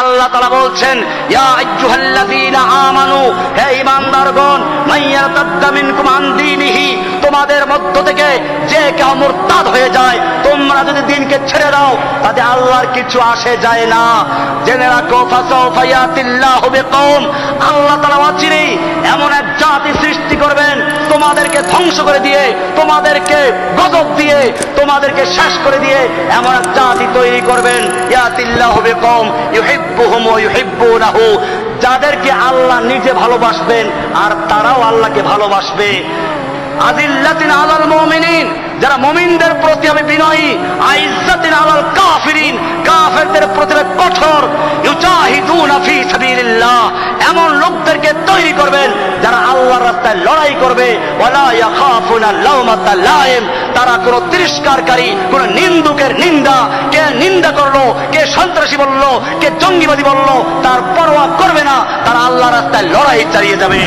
আল্লাহ তাআলা বলছেন আমানু, হে ঈমানদারগণ, মাইয়াতাদ্দা মিনকুম আন দীনিহি, তোমাদের মধ্য থেকে যে কেউ মুরতাদ হয়ে যায়, তোমরা যদি দিনকে ছেড়ে দাও, তাতে আল্লাহর কিছু আসে যায় না। জেনে রাখো, ফাসাউফা ইয়াতিল্লাহু বিকওম আল্লাহ তাআলা অচিরেই এমন এক জাতি সৃষ্টি করবেন, তোমাদেরকে ধ্বংস করে দিয়ে, তোমাদেরকে গজব দিয়ে, তোমাদেরকে শেষ করে দিয়ে, এমন এক জাতি তৈরি করবেন। ইয়াতিল্লাহু বিকওম, ইউহিব্বুহুম ইউহিব্বুনাহু। যাদেরকে আল্লাহ নিজে ভালোবাসবেন আর তারাও আল্লাহকে ভালোবাসবে। আদিল্লাতিন আলাল মুমিনিন, যারা মুমিনদের প্রতি আমি বিনয়ী, আইজ্জাতিন আলাল কাফিরিন, কাফেরদের প্রতি কঠোর। ইউজাহিদুনা ফি সাবিলিল্লাহ, এমন লোকদেরকে তৈরি করবেন যারা আল্লাহর রাস্তায় লড়াই করবে। ওয়ালা ইয়াখাফুনা লাউমাতা লাইম তারা কোনো তিরস্কারকারী, কোন নিন্দুকের নিন্দা নিন্দা করল, কে সন্ত্রাসী বলল, কে জঙ্গিবাদী বলল, তার পরোয়া করবে না, তারা আল্লাহ রাস্তায় লড়াই চালিয়ে যাবে।